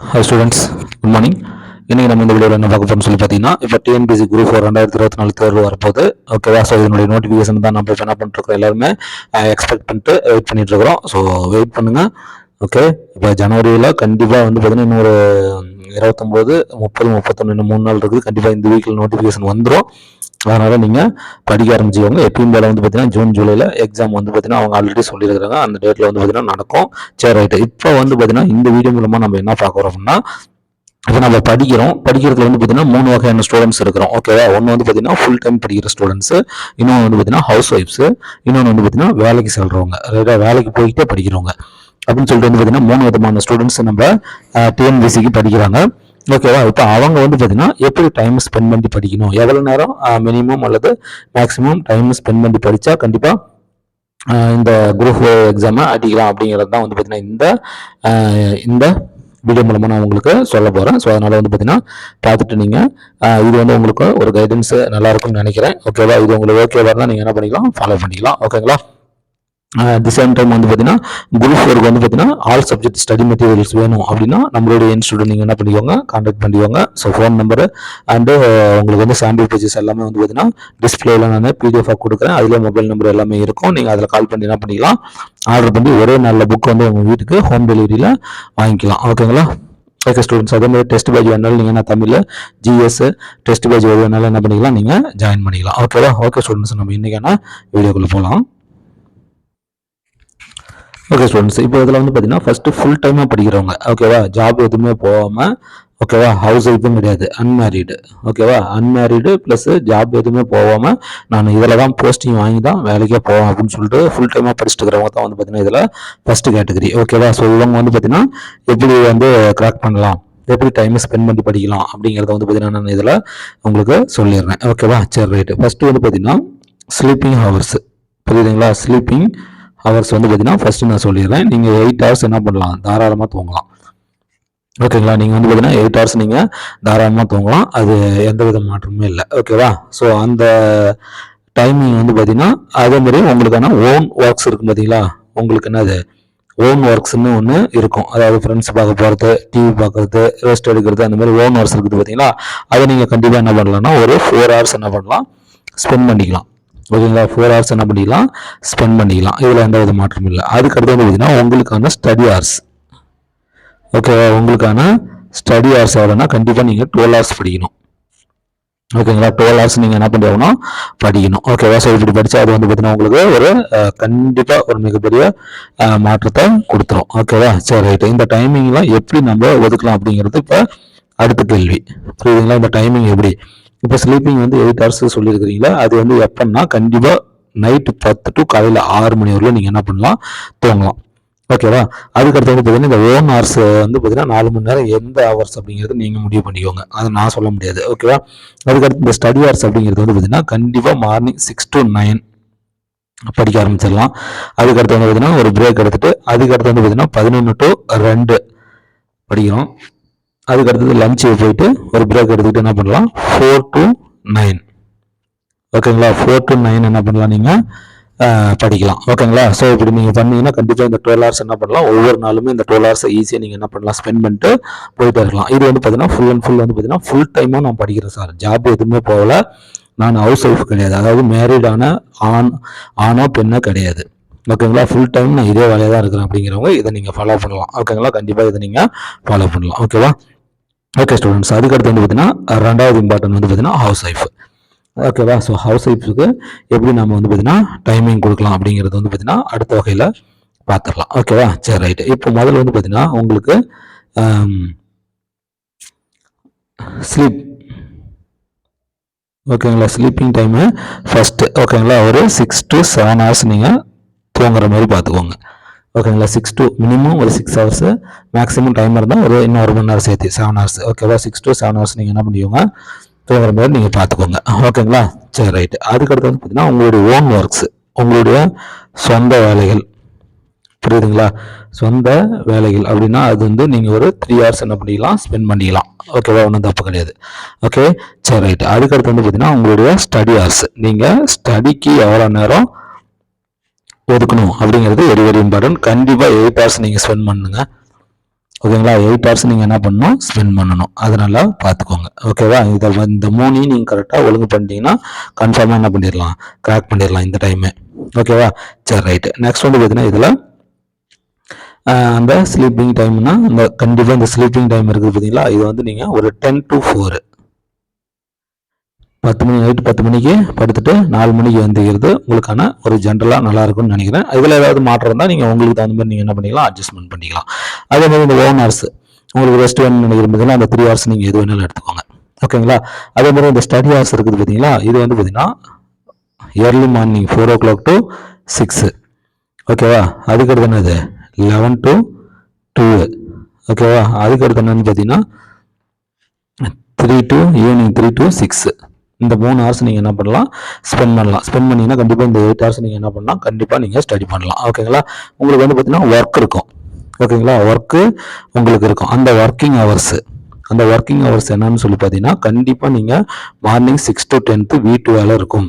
Hello students good morning இன்றைக்கி நம்ம இந்த வீடியோவில் என்ன பார்க்க போகிறோம்னு சொல்லி பார்த்தீங்கன்னா இப்போ டிஎன்பிசி குரூப் ஃபோர் ரெண்டாயிரத்தி இருபத்தி நாலு தேர்வு வரப்போகுது. ஓகேவா ஸோ இதனுடைய நோட்டிஃபிகேஷன் தான் நம்ம இப்போ என்ன பண்ணிட்டுருக்கோம்? எல்லாருமே எக்ஸ்பெக்ட் பண்ணிட்டு வெயிட் பண்ணிட்டு இருக்கிறோம் ஸோ வெயிட் பண்ணுங்கள் ஓகே இப்போ ஜனவரியில் கண்டிப்பாக வந்து பார்த்தீங்கன்னா இன்னொரு இருபத்தொம்போது முப்பது முப்பத்தொன்று இன்னும் மூணு நாள் இருக்குது. கண்டிப்பாக இந்த வீக்கில் நோட்டிஃபிகேஷன் வந்துடும் அதனால் நீங்கள் படிக்க ஆரம்பிச்சுக்கோங்க. எப்பயும் போல் வந்து பார்த்தீங்கன்னா ஜூன் ஜூலையில் எக்ஸாம் வந்து பார்த்தீங்கன்னா அவங்க ஆல்ரெடி சொல்லியிருக்காங்க அந்த டேட்டில் வந்து பார்த்தீங்கன்னா நடக்கும். சரி ரைட்டு இப்போ வந்து பார்த்தீங்கன்னா இந்த வீடியோ மூலமாக நம்ம என்ன பார்க்குறோம் அப்படின்னா இப்போ நம்ம படிக்கிறோம். படிக்கிறதுல வந்து பார்த்தீங்கன்னா மூணு வகையான ஸ்டூடெண்ட்ஸ் இருக்கிறோம். ஓகேவா ஒன்று வந்து பார்த்தீங்கன்னா ஃபுல் டைம் படிக்கிற ஸ்டூடெண்ட்ஸ் இன்னொன்று வந்து பார்த்தீங்கன்னா ஹவுஸ் ஒய்ஃப்ஸு இன்னொன்று வந்து பார்த்தீங்கன்னா வேலைக்கு செல்கிறவங்க வேலைக்கு போய்கிட்டே படிக்கிறவங்க. அப்படின்னு சொல்லிட்டு வந்து பார்த்தீங்கன்னா மூணு விதமான ஸ்டூடெண்ட்ஸ் நம்ம டிஎன்பிசிக்கு படிக்கிறாங்க. ஓகேவா இப்போ அவங்க வந்து பார்த்தீங்கன்னா எப்படி டைம் ஸ்பெண்ட் பண்ணி படிக்கணும்? எவ்வளோ நேரம் மினிமம் அல்லது மேக்ஸிமம் டைம் ஸ்பெண்ட் பண்ணி படித்தா கண்டிப்பாக இந்த குரூப் எக்ஸாமை அடிக்கலாம் அப்படிங்கிறது தான் வந்து பார்த்தீங்கன்னா இந்த இந்த வீடியோ மூலமாக நான் உங்களுக்கு சொல்ல போகிறேன் ஸோ அதனால் வந்து பார்த்தீங்கன்னா பார்த்துட்டு நீங்கள் இது வந்து உங்களுக்கு ஒரு கைடன்ஸ் நல்லாயிருக்கும்னு நினைக்கிறேன். ஓகேவா இது உங்களுக்கு ஓகேவா இருந்தால் நீங்கள் என்ன பண்ணிக்கலாம்? ஃபாலோ பண்ணிக்கலாம். ஓகேங்களா தி சேம் டைம் வந்து பார்த்தீங்கன்னா குரூப் ஃபோருக்கு வந்து பார்த்தீங்கன்னா ஆல் சப்ஜெக்ட் ஸ்டடி மெட்டீரியல்ஸ் வேணும் அப்படின்னா நம்மளுடைய இன்ஸ்டியூட் நீங்கள் என்ன பண்ணிக்கோங்க காண்டாக்ட் பண்ணிக்கோங்க. ஸோ ஃபோன் நம்பரு அண்டு உங்களுக்கு வந்து சாம்பிள் பேஜஸ் எல்லாமே வந்து பார்த்தீங்கன்னா டிஸ்பிளேல நான் பிடிஎஃபாக கொடுக்குறேன். அதில் மொபைல் நம்பர் எல்லாமே இருக்கும். நீங்கள் அதில் கால் பண்ணி என்ன பண்ணிக்கலாம் ஆர்டர் பண்ணி ஒரே நல்ல புக் வந்து உங்கள் வீட்டுக்கு ஹோம் டெலிவரியில் வாங்கிக்கலாம். ஓகேங்களா ஓகே ஸ்டூடெண்ட்ஸ் அதே மாதிரி டெஸ்ட் பேஜ் வேணாலும் நீங்கள் என்ன தமிழில் ஜிஎஸ் டெஸ்ட் பேஜ் எது வேணாலும் என்ன பண்ணிக்கலாம் நீங்கள் ஜாயின் பண்ணிக்கலாம். ஓகேவா ஓகே ஸ்டூடெண்ட்ஸ் நம்ம இன்றைக்கான வீடியோக்குள்ளே போகலாம் ஓகே ஸ்டூடெண்ட்ஸ் இப்போ இதில் வந்து பார்த்தீங்கன்னா ஃபஸ்ட்டு ஃபுல் டைமாக படிக்கிறவங்க. ஓகேவா ஜாப் எதுவுமே போகாமல் ஓகேவா ஹவுஸ் ஒய்ஃபும் கிடையாது. அன்மேரீடு ஓகேவா அன்மேரீடு ப்ளஸ் ஜாப் எதுவுமே போகாமல் நான் இதில் தான் போஸ்டிங் வாங்கி தான் வேலைக்கே போவேன் அப்படின்னு சொல்லிட்டு ஃபுல் டைமாக படிச்சுட்டு இருக்கிறவங்க தான் வந்து பார்த்தீங்கன்னா இதில் ஃபஸ்ட்டு கேட்டகரி ஓகேவா ஸோ இவங்க வந்து பார்த்தீங்கன்னா எப்படி வந்து கிராக் பண்ணலாம்? எப்படி டைம் ஸ்பெண்ட் பண்ணி படிக்கலாம்? அப்படிங்கிறத வந்து பார்த்தீங்கன்னா நான் இதில் உங்களுக்கு சொல்லிடுறேன். ஓகேவா சரி ரைட்டு ஃபஸ்ட்டு வந்து பார்த்தீங்கன்னா ஸ்லீப்பிங் ஹவர்ஸ் புரியுதுங்களா? ஸ்லீப்பிங் ஹவர்ஸ் வந்து பார்த்தீங்கன்னா ஃபஸ்ட்டு நான் சொல்லிடுறேன். நீங்கள் எயிட் ஹவர்ஸ் என்ன பண்ணலாம்? தாராளமாக தூங்கலாம். ஓகேங்களா நீங்கள் வந்து பார்த்தீங்கன்னா எயிட் ஹவர்ஸ் நீங்கள் தாராளமாக தூங்கலாம். அது எந்த வித மாற்றமுமே இல்லை. ஓகேவா ஸோ அந்த டைமிங் வந்து பார்த்தீங்கன்னா அதே மாதிரி உங்களுக்கான ஓன் ஒர்க்ஸ் இருக்கும் பார்த்தீங்களா உங்களுக்கு என்னது? ஓன் ஒர்க்ஸ்னு ஒன்று இருக்கும். அதாவது ஃப்ரெண்ட்ஸ் பார்க்க போகிறது டிவி பார்க்குறது ரெஸ்ட் எடுக்கிறது அந்த மாதிரி ஓன் ஒர்க்ஸ் இருக்குது பார்த்தீங்களா அதை நீங்கள் கண்டிப்பாக என்ன பண்ணலாம்னா ஒரு ஃபோர் ஹவர்ஸ் என்ன பண்ணலாம்? ஸ்பெண்ட் பண்ணிக்கலாம். ஓகேங்களா ஃபோர் ஹவர்ஸ் என்ன பண்ணிக்கலாம் ஸ்பெண்ட் பண்ணிக்கலாம் இதில் எந்த வித மாற்றமும் இல்லை. அதுக்கடுத்து வந்து பார்த்தீங்கன்னா உங்களுக்கான ஸ்டடி ஹவர்ஸ் ஓகேவா உங்களுக்கான ஸ்டடி ஹவர்ஸ் எவ்வளோன்னா கண்டிப்பாக நீங்கள் டுவெல் ஹவர்ஸ் படிக்கணும். ஓகேங்களா டுவெல் ஹவர்ஸ் நீங்கள் என்ன பண்ணுறோம்னா படிக்கணும். ஓகேவா ஸோ இப்படி படித்தா அது வந்து பார்த்தீங்கன்னா உங்களுக்கு ஒரு கண்டிப்பாக ஒரு மிகப்பெரிய மாற்றத்தை கொடுத்துரும். ஓகேவா சரி ரைட்டு இந்த டைமிங்லாம் எப்படி நம்ம ஒதுக்கலாம் அப்படிங்கிறது இப்போ அடுத்த கேள்வி. புரியுதுங்களா? இந்த டைமிங் எப்படி? இப்போ ஸ்லீப்பிங் வந்து எயிட் ஹவர்ஸ் சொல்லியிருக்கிறீங்களா அது வந்து எப்போன்னா கண்டிப்பாக நைட்டு பத்து டு காலையில் ஆறு மணி வரையிலும் நீங்கள் என்ன பண்ணலாம்? தூங்கலாம். ஓகேவா அதுக்கடுத்து வந்து பார்த்தீங்கன்னா இந்த ஓன் ஹவர்ஸ் வந்து பார்த்தீங்கன்னா நாலு மணி நேரம் எந்த ஹவர்ஸ் அப்படிங்கிறது நீங்கள் முடிவு பண்ணிக்கோங்க. அதை நான் சொல்ல முடியாது. ஓகேவா அதுக்கடுத்து இந்த ஸ்டடி ஹவர்ஸ் அப்படிங்கிறது வந்து பார்த்தீங்கன்னா கண்டிப்பாக மார்னிங் சிக்ஸ் டு நைன் படிக்க ஆரம்பிச்சிடலாம். அதுக்கடுத்து வந்து பார்த்தீங்கன்னா ஒரு பிரேக் எடுத்துகிட்டு அதுக்கடுத்து வந்து பார்த்தீங்கன்னா பதினொன்று டு ரெண்டு படிக்கிறோம். அதுக்கடுத்தது லஞ்சு போயிட்டு ஒரு பிரேக் எடுத்துக்கிட்டு என்ன பண்ணலாம்? ஃபோர் டு நைன் ஓகேங்களா ஃபோர் டு நைன் என்ன பண்ணலாம் நீங்கள் படிக்கலாம். ஓகேங்களா ஸோ இப்படி நீங்கள் பண்ணீங்கன்னா கண்டிப்பாக இந்த டுவெல் ஹவர்ஸ் என்ன பண்ணலாம்? ஒவ்வொரு நாளுமே இந்த டுவெல் ஹவர்ஸை ஈஸியாக நீங்கள் என்ன பண்ணலாம்? ஸ்பெண்ட் பண்ணிட்டு போயிட்டே இருக்கலாம். இது வந்து பார்த்தீங்கன்னா ஃபுல் அண்ட் ஃபுல் வந்து பார்த்தீங்கன்னா ஃபுல் டைமாக நான் படிக்கிறேன் சார் ஜாப் எதுவுமே போகல. நான் ஹவுஸ் ஒய்ஃப் கிடையாது. அதாவது மேரிடான ஆண் ஆணோ பெண்ணோ கிடையாது. ஓகேங்களா ஃபுல் டைம் நான் இதே வேலையாக தான் இருக்கிறேன் அப்படிங்கிறவங்க இதை நீங்கள் ஃபாலோ பண்ணலாம். ஓகேங்களா கண்டிப்பாக இதை நீங்கள் ஃபாலோ பண்ணலாம். ஓகேவா ஓகே ஸ்டூடெண்ட்ஸ் அதுக்கடுத்து வந்து பார்த்தீங்கன்னா ரெண்டாவது இம்பார்ட்டன்ட் வந்து பார்த்தீங்கன்னா ஹவுஸ் ஒய்ஃப் ஓகேவா ஸோ ஹவுஸ் ஒய்ஃபுக்கு எப்படி நம்ம வந்து பார்த்தீங்கன்னா டைமிங் கொடுக்கலாம் அப்படிங்கிறது வந்து பார்த்தீங்கன்னா அடுத்த வகையில் பார்த்துடலாம் ஓகேவா சரி ரைட்டு இப்போ முதல்ல வந்து பார்த்தீங்கன்னா உங்களுக்கு ஸ்லீப் ஓகேங்களா ஸ்லீப்பிங் டைமு ஃபஸ்ட்டு ஓகேங்களா ஒரு சிக்ஸ் டு செவன் ஹவர்ஸ் நீங்கள் தூங்குற மாதிரி பார்த்துக்கோங்க ஓகேங்களா சிக்ஸ் டூ மினிமம் ஒரு சிக்ஸ் ஹவர்ஸு மேக்ஸிமம் டைம் இருந்தால் ஒரு இன்னும் ஒரு மணி நேரம் சேர்த்து செவன் ஹவர்ஸ் ஓகேவா சிக்ஸ் டூ செவன் ஹவர்ஸ் நீங்கள் என்ன பண்ணுவீங்க? தூங்குற மாதிரி நீங்கள் பார்த்துக்கோங்க. ஓகேங்களா சரி ரைட்டு அதுக்கடுத்து வந்து பார்த்தீங்கன்னா உங்களுடைய ஓன் ஒர்க்ஸ் உங்களுடைய சொந்த வேலைகள். புரியுதுங்களா? சொந்த வேலைகள் அப்படின்னா அது வந்து நீங்கள் ஒரு த்ரீ ஹவர்ஸ் என்ன பண்ணிக்கலாம் ஸ்பெண்ட் பண்ணிக்கலாம் ஓகேவா ஒன்றும் தப்பு கிடையாது. ஓகே சரி ரைட்டு அதுக்கடுத்து வந்து பார்த்தீங்கன்னா உங்களுடைய ஸ்டடி ஹவர்ஸ் நீங்கள் ஸ்டடிக்கு எவ்வளோ நேரம் ஒதுக்கணும் அப்படிங்கிறது வெரி வெரி இம்பார்ட்டன்ட் கண்டிப்பாக எயிட் ஹவர்ஸ் நீங்கள் ஸ்பெண்ட் பண்ணுங்க. ஓகேங்களா? எயிட் ஹவர்ஸ் நீங்கள் என்ன பண்ணணும்? ஸ்பெண்ட் பண்ணணும். அதனால பார்த்துக்கோங்க ஓகேவா? இதை இந்த மூணையும் நீங்கள் கரெக்டாக ஒழுங்கு பண்ணிட்டீங்கன்னா கன்ஃபார்மாக என்ன பண்ணிடலாம்? கிராக் பண்ணிடலாம் இந்த டைமே ஓகேவா? சரி ரைட்டு நெக்ஸ்ட் வந்து பார்த்தீங்கன்னா இதில் அந்த ஸ்லீப்பிங் டைம்னா இந்த கண்டிப்பாக இந்த ஸ்லீப்பிங் டைம் இருக்குது பார்த்தீங்களா இது வந்து நீங்கள் ஒரு டென் டு ஃபோர் பத்து மணி நைட்டு பத்து மணிக்கு படுத்துட்டு நாலு மணிக்கு வந்துக்கிறது உங்களுக்கான ஒரு ஜென்ரலாக நல்லா இருக்கும்னு நினைக்கிறேன். இதில் ஏதாவது மாற்றம் இருந்தால் நீங்கள் உங்களுக்கு தகுந்த மாதிரி நீங்கள் என்ன பண்ணிக்கலாம் அட்ஜஸ்ட்மெண்ட் பண்ணிக்கலாம். அதே மாதிரி இந்த ஓன் ஹவர்ஸ் உங்களுக்கு ரெஸ்ட் வேணும்னு நினைக்கிற பார்த்தீங்கன்னா அந்த த்ரீ ஹவர்ஸ் நீங்கள் எது வேணாலும் எடுத்துக்கோங்க. ஓகேங்களா? அதே மாதிரி இந்த ஸ்டடி ஹவர்ஸ் இருக்குது பார்த்தீங்களா இது வந்து பார்த்தீங்கன்னா early morning four o'clock to six ஓகேவா அதுக்கடுத்து என்னது? லெவன் டு டூ ஓகேவா? அதுக்கடுத்து என்னன்னு பார்த்தீங்கன்னா three to evening three to six இந்த மூணு ஹவர்ஸ் நீங்கள் என்ன பண்ணலாம்? ஸ்பெண்ட் பண்ணலாம். ஸ்பெண்ட் பண்ணிங்கன்னா கண்டிப்பாக இந்த எயிட் ஹவர்ஸ் நீங்கள் என்ன பண்ணலாம்? கண்டிப்பாக நீங்கள் ஸ்டடி பண்ணலாம். ஓகேங்களா உங்களுக்கு வந்து பார்த்தீங்கன்னா ஒர்க் இருக்கும். ஓகேங்களா ஒர்க்கு உங்களுக்கு இருக்கும். அந்த ஒர்க்கிங் ஹவர்ஸு அந்த ஒர்க்கிங் ஹவர்ஸ் என்னன்னு சொல்லி பார்த்தீங்கன்னா கண்டிப்பாக நீங்கள் மார்னிங் சிக்ஸ் டு டென்த்து வீட்டு வேலை இருக்கும்.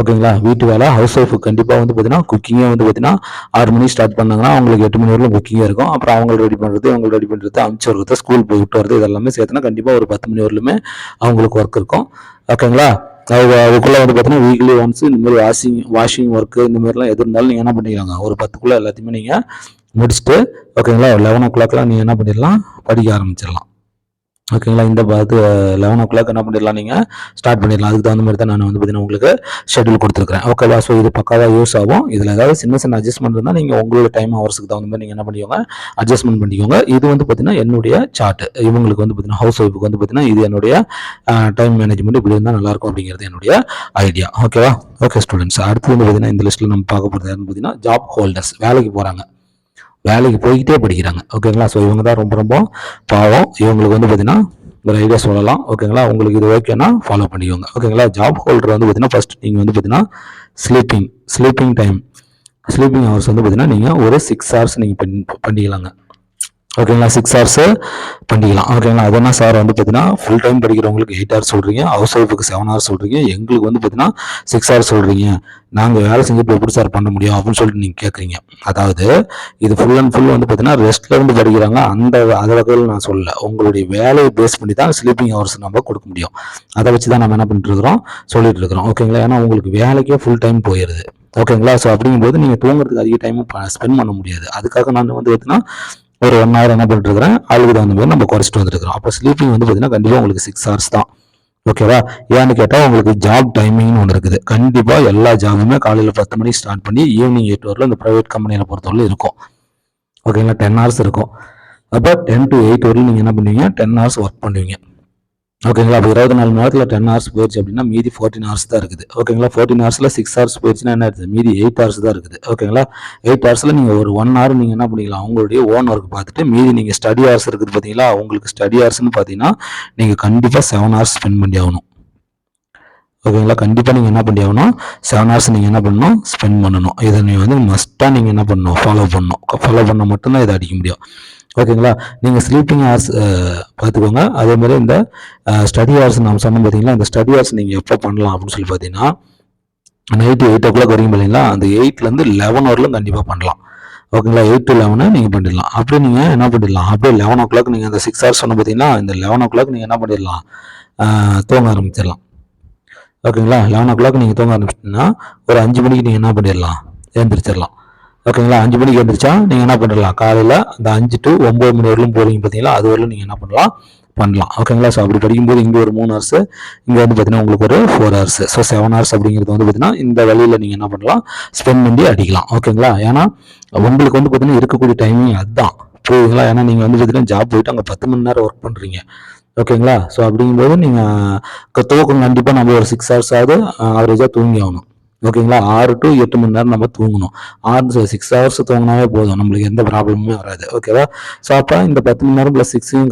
ஓகேங்களா வீட்டு வேலை ஹவுஸ் ஒய்ஃப் கண்டிப்பாக வந்து பார்த்தீங்கன்னா குக்கிங்கே வந்து பார்த்தீங்கன்னா ஆறு மணி ஸ்டார்ட் பண்ணாங்கன்னா அவங்களுக்கு எட்டு மணி வரைக்கும் குக்கிங்கே இருக்கும். அப்புறம் அவங்க ரெடி பண்ணுறது அவங்க ரெடி பண்ணுறது அமுச்சு வருது ஸ்கூல் போய் விட்டு வரது இதெல்லாமே சேர்த்துனா கண்டிப்பாக ஒரு பத்து மணி வரலுமே அவங்களுக்கு ஒர்க் இருக்கும். ஓகேங்களா? அவங்க அதுக்குள்ளே வந்து பார்த்தீங்கன்னா வீக்லி ஒன்ஸ் இந்த மாதிரி வாஷிங் வாஷிங் ஒர்க்கு இந்த மாதிரிலாம் எது இருந்தாலும் நீங்கள் என்ன பண்ணிக்கலாங்க? ஒரு பத்துக்குள்ளே எல்லாத்தையுமே நீங்கள் முடிச்சுட்டு ஓகேங்களா? லெவன் ஓ கிளாக்லாம் நீங்கள் என்ன பண்ணிடலாம்? படிக்க ஆரம்பிச்சிடலாம். ஓகேங்களா? இந்த பார்த்து லெவன் ஓ கிளாக் என்ன பண்ணிடலாம் நீங்கள் ஸ்டார்ட் பண்ணிடலாம். அதுக்கு தகுந்த மாதிரி தான் நான் வந்து பார்த்தீங்கன்னா உங்களுக்கு ஷெட்யூல் கொடுத்துருக்கேன் ஓகேவா ஸோ இது பக்காவாக யூஸ் ஆகும். இதில் ஏதாவது சின்ன சின்ன அட்ஜஸ்ட்மெண்ட் இருந்தால் நீங்கள் உங்களோட டைம் ஹவர்ஸுக்கு தகுந்த மாதிரி நீங்கள் என்ன பண்ணிக்கோங்க? அட்ஜஸ்ட்மெண்ட் பண்ணிக்கோங்க. இது வந்து பார்த்தீங்கன்னா என்னுடைய சார்ட் இவங்களுக்கு வந்து பார்த்தீங்கன்னா ஹவுஸ் ஒய்ஃபுக்கு வந்து பார்த்தீங்கன்னா இது என்னுடைய டைம் மேனேஜ்மெண்ட் இப்படி இருந்தால் நல்லாயிருக்கும் அப்படிங்கிறது என்னுடைய ஐடியா ஓகேவா ஓகே ஸ்டூடெண்ட்ஸ் அடுத்து வந்து பார்த்தீங்கன்னா இந்த லிஸ்ட்டில் நம்ம பார்க்க போகிறது யாருன்னு பார்த்தீங்கன்னா ஜாப் ஹோல்டர்ஸ் வேலைக்கு போகிறாங்க வேலைக்கு போய்கிட்டே படிக்கிறாங்க. ஓகேங்களா? ஸோ இவங்க தான் ரொம்ப ரொம்ப பாவம். இவங்களுக்கு வந்து பார்த்தீங்கன்னா ஒரு ஐடியா சொல்லலாம். ஓகேங்களா? உங்களுக்கு இது ஓகேனா ஃபாலோ பண்ணிக்கோங்க. ஓகேங்களா? ஜாப் ஹோல்டர் வந்து பார்த்தீங்கன்னா ஃபஸ்ட் நீங்கள் வந்து பார்த்தீங்கன்னா sleeping sleeping time sleeping hours வந்து பார்த்தீங்கன்னா நீங்கள் ஒரு சிக்ஸ் ஹவர்ஸ் நீங்கள் பண்ணி பண்ணிக்கலாங்க. ஓகேங்களா? சிக்ஸ் ஹவர்ஸு பண்ணிக்கலாம். ஓகேங்களா? அதெல்லாம் சார் வந்து பார்த்தீங்கன்னா ஃபுல் டைம் படிக்கிறவங்களுக்கு எயிட் ஹவர்ஸ் சொல்கிறீங்க ஹவுஸ் ஒய்ஃபுக்கு செவன் ஹவர்ஸ் சொல்கிறீங்க எங்களுக்கு வந்து பார்த்தீங்கன்னா சிக்ஸ் ஹவர்ஸ் சொல்கிறீங்க நாங்கள் வேலை செஞ்சுட்டு எப்படி சார் பண்ண முடியும்? அப்படின்னு சொல்லிட்டு நீங்கள் கேட்குறீங்க அதாவது இது ஃபுல் அண்ட் ஃபுல் வந்து பார்த்தீங்கன்னா ரெஸ்ட்டில் இருந்து படிக்கிறாங்க. அந்த அதை வகையில் நான் சொல்லலை. உங்களுடைய வேலையை பேஸ் பண்ணி தான் ஸ்லீப்பிங் ஹவர்ஸ் நம்ம கொடுக்க முடியும். அதை வச்சு தான் நம்ம என்ன பண்ணிட்டு இருக்கிறோம்? சொல்லிட்டு இருக்கிறோம். ஓகேங்களா? ஏன்னா உங்களுக்கு வேலைக்கே ஃபுல் டைம் போயிடுது ஓகேங்களா? ஸோ அப்படிங்கும்போது நீங்கள் தூங்குறதுக்கு அதிக டைமும் ஸ்பெண்ட் பண்ண முடியாது. அதுக்காக நான் வந்து பார்த்தீங்கன்னா ஒரு ஒன் ஹவர் என்ன பண்ணிட்டுருக்கிறேன்? இருக்கிறேன் தகுந்த மாதிரி நம்ம குறைச்சிட்டு வந்துருக்கிறோம் அப்போ ஸ்லீப்பிங் வந்து பார்த்தீங்கன்னா கண்டிப்பாக உங்களுக்கு சிக்ஸ் ஹவர்ஸ் தான். ஓகேவா ஏன்னு கேட்டால் உங்களுக்கு ஜாப் டைமிங்னு ஒன்று இருக்குது. கண்டிப்பாக எல்லா ஜாபுமே காலையில் பத்து மணிக்கு ஸ்டார்ட் பண்ணி ஈவினிங் எயிட் வரல இந்த ப்ரைவேட் கம்பெனியில் பொறுத்தவரை இருக்கும். ஓகேங்களா டென் ஹவர்ஸ் இருக்கும். அப்போ டென் டு எயிட் வரலும் நீங்கள் என்ன பண்ணுவீங்க? டென் ஹவர்ஸ் ஒர்க் பண்ணுவீங்க. ஓகேங்களா? அப்போ இருபத்தி நாலு மணி நேரத்தில் டென் ஹவர்ஸ் போயிடுச்சு அப்படின்னா மீதி ஃபோர்டீன் ஹவர்ஸ் தான் இருக்குது. ஓகேங்களா? ஃபோர்டீன் ஹவர்ஸில் சிக்ஸ் ஹவர்ஸ் போயிடுச்சுன்னா என்ன இருக்குது மீதி எயிட் ஹவர்ஸ் தான் இருக்குது. ஓகேங்களா? எயிட் ஹவர்ஸில் நீங்கள் ஒரு ஒன் ஹவர் நீங்கள் என்ன பண்ணிக்கலாம்? உங்களுடைய ஓன் ஒர்க் பார்த்துட்டு மீதி நீங்கள் ஸ்டடி ஹவர்ஸ் இருக்குது பார்த்தீங்களா உங்களுக்கு ஸ்டடி ஹவர்ஸ்னு பார்த்தீங்கன்னா நீங்கள் கண்டிப்பாக செவன் ஹவர்ஸ் ஸ்பெண்ட் பண்ணி ஆகணும். ஓகேங்களா? கண்டிப்பாக நீங்கள் என்ன பண்ணி ஆகணும்? செவன் ஹவர்ஸ் நீங்கள் என்ன பண்ணணும்? ஸ்பெண்ட் பண்ணணும். இதை நீங்கள் வந்து மஸ்ட்டாக நீங்கள் என்ன பண்ணணும்? ஃபாலோ பண்ணணும். ஃபாலோ பண்ணால் மட்டும்தான் இதை அடிக்க முடியும். ஓகேங்களா? நீங்கள் ஸ்லீப்பிங் ஹார்ஸ் பார்த்துக்கோங்க. அதே மாதிரி இந்த ஸ்டடி ஹார்ஸ் நம்ம சொன்னோம் பார்த்தீங்களா இந்த ஸ்டடி ஹார்ஸ் நீங்கள் எப்போ பண்ணலாம் அப்படின்னு சொல்லி பார்த்தீங்கன்னா நைட்டு எயிட் ஓ கிளாக் வரைக்கும் பார்த்தீங்கன்னா அந்த எயிட்லேருந்து லெவன் வரலும் கண்டிப்பாக பண்ணலாம். ஓகேங்களா? எயிட் டு லெவனு நீங்கள் பண்ணிடலாம். அப்படியே நீங்கள் என்ன பண்ணிடலாம்? அப்படியே லெவன் ஓ கிளாக் நீங்கள் அந்த சிக்ஸ் ஹவர்ஸ் சொன்ன பார்த்தீங்கன்னா இந்த லெவன் ஓ கிளாக் நீங்கள் என்ன பண்ணிடலாம்? தூங்க ஆரம்பிச்சிடலாம். ஓகேங்களா? லெவன் ஓ கிளாக் நீங்கள் தூங்க ஆரம்பிச்சிட்டிங்கன்னா ஒரு அஞ்சு மணிக்கு நீங்கள் என்ன பண்ணிடலாம்? எழுந்திரிச்சிடலாம். ஓகேங்களா? அஞ்சு மணிக்கு எழுந்திரிச்சா நீங்கள் என்ன பண்ணிடலாம் காலையில் அந்த அஞ்சு டு ஒம்பது மணி வரலும் போகிறீங்க பார்த்தீங்களா அது வரலும் நீங்கள் என்ன பண்ணலாம்? பண்ணலாம். ஓகேங்களா? ஸோ அப்படி படிக்கும்போது இங்கே ஒரு மூணு ஹவர்ஸ் இங்கே வந்து பார்த்தீங்கன்னா உங்களுக்கு ஒரு four hours so seven hours அப்படிங்கிறது வந்து பார்த்தீங்கன்னா இந்த வழியில் நீங்கள் என்ன பண்ணலாம்? ஸ்பெண்ட் பண்ணி அடிக்கலாம். ஓகேங்களா? ஏன்னா உங்களுக்கு வந்து பார்த்தீங்கன்னா இருக்கக்கூடிய டைமிங் அதுதான். புரியுதுங்களா? ஏன்னா நீங்கள் வந்து பார்த்தீங்கன்னா ஜாப் போயிட்டு அங்கே பத்து மணி நேரம் ஒர்க் பண்ணுறீங்க ஓகேங்களா? ஸோ அப்படிங்கும்போது நீங்கள் தூக்கம் கண்டிப்பாக நம்ம ஒரு சிக்ஸ் ஹவர்ஸ் ஆகுது ஆவரேஜாக தூங்கி ஆகணும். ஓகேங்களா? ஆறு டு எட்டு மணி நேரம் நம்ம தூங்கணும். ஆறு சிக்ஸ் ஹவர்ஸ் தூங்கினாவே போதும். நம்மளுக்கு எந்த ப்ராப்ளமுமே வராது. ஓகேவா ஸோ அப்போ இந்த பத்து மணி நேரம் ப்ளஸ் சிக்ஸையும்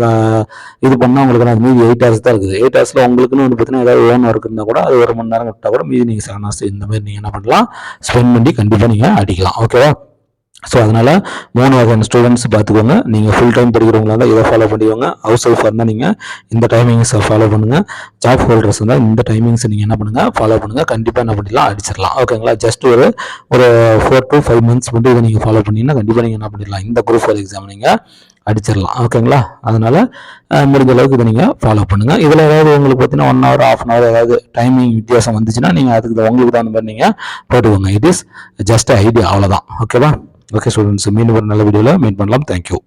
இது பண்ணால் உங்களுக்கு அது மீதி எயிட் ஹவர்ஸ் தான் இருக்குது. எயிட் ஹவர்ஸில் உங்களுக்குன்னு வந்து பார்த்தீங்கன்னா ஏதாவது ஓன் ஒர்க் இருந்தால் கூட அது ஒரு மணி நேரம் விட்டால் கூட மீதி நீங்கள் செவன் ஹவர்ஸ் இந்த மாதிரி நீங்கள் என்ன பண்ணலாம்? ஸ்பெண்ட் பண்ணி கண்டிப்பாக நீங்கள் அடிக்கலாம். ஓகேவா ஸோ அதனால் மூணு வகையான ஸ்டூடெண்ட்ஸ் பார்த்துக்கோங்க. நீங்கள் ஃபுல் டைம் படிக்கிறவங்களா இருந்தால் இதை ஃபாலோ பண்ணிக்கோங்க ஹவுஸ் ஒய்ஃபாக இருந்தால் நீங்கள் இந்த டைமிங்ஸை ஃபாலோ பண்ணுங்கள் ஜாப் ஹோல்டர்ஸ் இருந்தால் இந்த டைமிங்ஸை நீங்கள் என்ன பண்ணுங்கள் ஃபாலோ பண்ணுங்கள் கண்டிப்பாக என்ன பண்ணிடலாம்? அடிச்சிடலாம். ஓகேங்களா ஜஸ்ட் ஒரு ஒரு ஃபோர் டு ஃபைவ் மந்த்ஸ் மட்டும் இதை நீங்கள் ஃபாலோ பண்ணீங்கன்னா கண்டிப்பாக நீங்கள் என்ன பண்ணிடலாம்? இந்த குரூப் ஃபோர் எக்ஸாம் நீங்கள் அடிச்சிடலாம். ஓகேங்களா அதனால் முடிஞ்ச அளவுக்கு இதை நீங்கள் ஃபாலோ பண்ணுங்கள் இதில் ஏதாவது உங்களுக்கு பார்த்தீங்கன்னா one hour half an hour ஏதாவது டைமிங் வித்தியாசம் வந்துச்சுன்னா நீங்கள் அதுக்கு உங்களுக்கு தகுந்த மாதிரி நீங்கள் போட்டுக்கோங்க இட் இஸ் ஜஸ்ட் ஐடியா அவ்வளோதான் ஓகேவா ஓகே ஸ்டூடெண்ட்ஸ் மீண்டும் ஒரு நல்ல வீடியோவில் மீட் பண்ணலாம். தேங்க்யூ